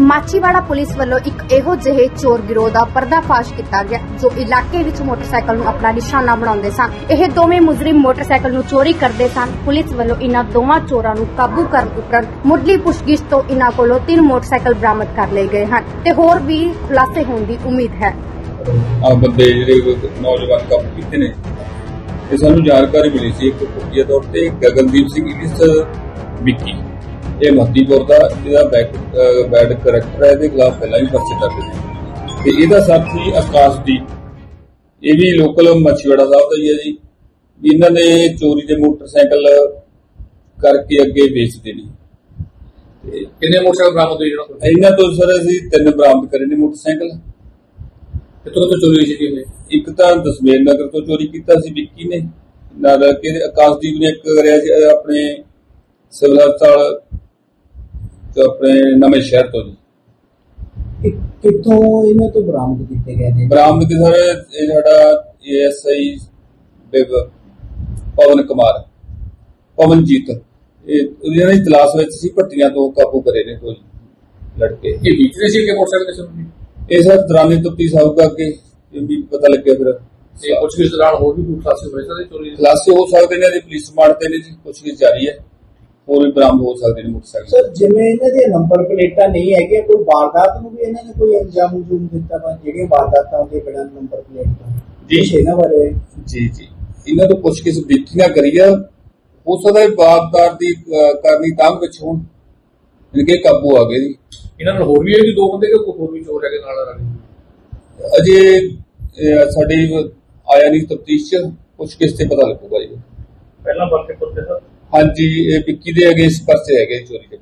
Machhiwara police ਵੱਲੋਂ ਇੱਕ ਇਹੋ ਜਿਹੇ ਚੋਰ ਗਿਰੋਹ ਦਾ ਪਰਦਾਫਾਸ਼ ਕੀਤਾ ਗਿਆ, ਜੋ ਇਲਾਕੇ ਵਿੱਚ ਮੋਟਰਸਾਈਕਲ ਨੂੰ ਆਪਣਾ ਨਿਸ਼ਾਨਾ ਬਣਾਉਂਦੇ ਸਨ। ਇਹ ਦੋਵੇਂ ਮੁਜਰਮ ਮੋਟਰਸਾਈਕਲ ਨੂੰ ਚੋਰੀ ਕਰਦੇ ਸਨ। ਪੁਲਿਸ ਵੱਲੋਂ ਇਹਨਾਂ ਦੋਵਾਂ ਚੋਰਾਂ ਨੂੰ ਕਾਬੂ ਕਰਨ ਉਪਰੰਤ ਮੁੱਢਲੀ ਪੁੱਛਗਿੱਛ ਤੋਂ ਇਹਨਾਂ ਕੋਲੋਂ ਤਿੰਨ ਮੋਟਰਸਾਈਕਲ ਬਰਾਮਦ ਕਰ ਲਏ ਗਏ ਹਨ ਤੇ ਹੋਰ ਵੀ ਖੁਲਾਸੇ ਹੋਣ ਦੀ ਉਮੀਦ ਹੈ। ਆ ਬੰਦੇ ਜਿਹੜੇ ਨੌਜਵਾਨ ਕਾਬੂ ਕੀਤੇ ਨੇ, ਇਹ ਸਾਨੂੰ ਜਾਣਕਾਰੀ ਮਿਲੀ ਸੀ ਇੱਕ ਖੁਫੀਆ ਤੌਰ ਤੇ ਗਗਨਦੀਪ ਸਿੰਘ ਇਸ ਵਿੱਕੀ। ਇਹ ਮਹਦੀਪੁਰ ਦਾ ਇਹਦਾ ਬੈਕ ਬੈਡ ਕਰੈਕਟਰ ਹੈ ਇਹਦੇ ਖਿਲਾਫ ਪਹਿਲਾਂ ਵੀ ਪਰਚੇ ਦਰਜ ਨੇ। ਤੇ ਇਹਦਾ ਸਾਥੀ ਆਕਾਸ਼ਦੀਪ ਇਹ ਵੀ ਲੋਕਲ ਮੱਛੀਵਾੜਾ ਸਾਹਿਬ ਦਾ ਹੀ ਹੈ ਜੀ। ਇਹਨਾਂ ਨੇ ਚੋਰੀ ਦੇ ਮੋਟਰਸਾਈਕਲ ਕਰਕੇ ਅੱਗੇ ਵੇਚਦੇ ਨੇ। ਤੇ ਕਿੰਨੇ ਮੋਟਰਸਾਈਕਲ ਬਰਾਮਦ ਹੋਏ ਜਿਹੜਾ ਇਹਨਾਂ ਤੋਂ ਸਰ ਅਸੀਂ ਤਿੰਨ ਬਰਾਮਦ ਕਰੇ ਨੇ ਮੋਟਰਸਾਈਕਲ। ਕਿੱਥੋਂ ਤੋਂ ਚੋਰੀ ਹੋਈ ਸੀ ਇੱਕ ਤਾਂ ਦਸਮੇਰ ਨਗਰ ਤੋਂ ਚੋਰੀ ਕੀਤਾ ਸੀ ਵਿੱਕੀ ਨੇ। ਨਾਲ ਕਿ ਆਕਾਸ਼ਦੀਪ ਨੇ ਇੱਕ ਕਰਿਆ ਸੀ ਆਪਣੇ ਸਿਵਲ ਹਸਪਤਾਲ ਤੇ ਆਪਣੇ ਨਵੇਂ ਸ਼ਹਿਰ ਤੋਂ ਜੀ। ਕਿ- ਕਿੱਥੋਂ ਇਹਨਾਂ ਤੋਂ ਬਰਾਮਦ ਕੀਤੇ ਗਏ ਨੇ? ਬਰਾਮਦ ਕਿ ਸਰ ਇਹ ਸਾਡਾ ਏਐਸਆਈ ਪਵਨ ਕੁਮਾਰ ਪਵਨਜੀਤ ਇਹ ਉਹਨਾਂ ਦੀ ਤਲਾਸ਼ ਵਿੱਚ ਸੀ ਭੱਟੀਆਂ ਤੋਂ ਕਾਬੂ ਕਰੇ ਨੇ ਕੋਈ ਲੜਕੇ। ਇਹ ਵੇਚਦੇ ਸੀ ਕਿ ਮੋਟਰਸਾਈਕਲ ਕਿਸੇ ਨੂੰ ਇਹ ਸਰ ਦਰਾਨੀ ਤੁਪਤੀ ਸਾਹਿਬ ਅੱਗੇ ਇਹ ਵੀ ਪਤਾ ਲੱਗਿਆ ਫਿਰ। ਤੇ ਕੁਝ ਕਿਸ ਦੌਰਾਨ ਹੋਰ ਵੀ ਕੋਈ ਖਾਸੇ ਹੋਏ ਸਾਰੇ ਚੋਰੀ ਦੇ? ਖੁਲਾਸੇ ਹੋ ਸਕਦੇ ਨੇ ਇਹਦੀ ਪੁਲਿਸ ਮਾਰਦੇ ਨੇ ਜੀ ਕੁਛ ਵੀ ਜਾਰੀ ਹੈ। ਹੋਰ ਵੀ ਬਰਾਮਦ ਹੋ ਸਕਦੇ ਨੇ ਮੋਟਰਸਾਈਕਲ ਸਰ ਜਿਵੇਂ ਇਹਨਾਂ ਦੀਆਂ ਨੰਬਰ ਪਲੇਟਾਂ ਨਹੀਂ ਹੈਗੀਆਂ ਕੋਈ ਵਾਰਦਾਤ ਨੂੰ ਵੀ ਇਹਨਾਂ ਨੇ ਕੋਈ ਅੰਜਾਮ ਉਜੂਮ ਦਿੱਤਾ ਵਾ? ਜਿਹੜੀਆਂ ਵਾਰਦਾਤਾਂ ਦੇ ਬਿਨਾਂ ਨੰਬਰ ਪਲੇਟ ਤੋਂ ਜੀ। ਇਹਨਾਂ ਬਾਰੇ? ਜੀ ਜੀ। ਇਹਨਾਂ ਤੋਂ ਪੁੱਛ ਕਿਸ ਦੇਖੀ ਨਾ ਕਰੀਏ। ਹੋ ਸਕਦਾ ਹੈ ਵਾਰਦਾਤ ਦੀ ਕਰਨੀ ਤਾਂ ਵਿੱਚ ਹੋਣ। ਇਨਕੇ ਕਾਬੂ ਆ ਗਏ ਜੀ। ਇਹਨਾਂ ਨਾਲ ਹੋਰ ਵੀ ਇਹ ਵੀ ਦੋ ਬੰਦੇ ਕਿ ਕੋਈ ਹੋਰ ਵੀ ਚੋਰ ਹੈਗੇ ਨਾਲ ਰਲੇ ਅਜੇ ਸਾਡੀ ਆਇਆ ਨਹੀਂ ਤਫਤੀਸ਼ ਚ। ਪੁੱਛ ਕਿਸ ਤੇ ਪਤਾ ਲੱਗੂਗਾ ਜੀ। ਪਹਿਲਾਂ ਵਰਕੇ ਪੁੱਤੇ ਸਰ। ਹਾਂਜੀ ਇਹ ਵਿੱਕੀ ਦੇ ਅਗੇਂਸਟ ਪਰਚੇ ਹੈਗੇ ਚੋਰੀ ਦੇ।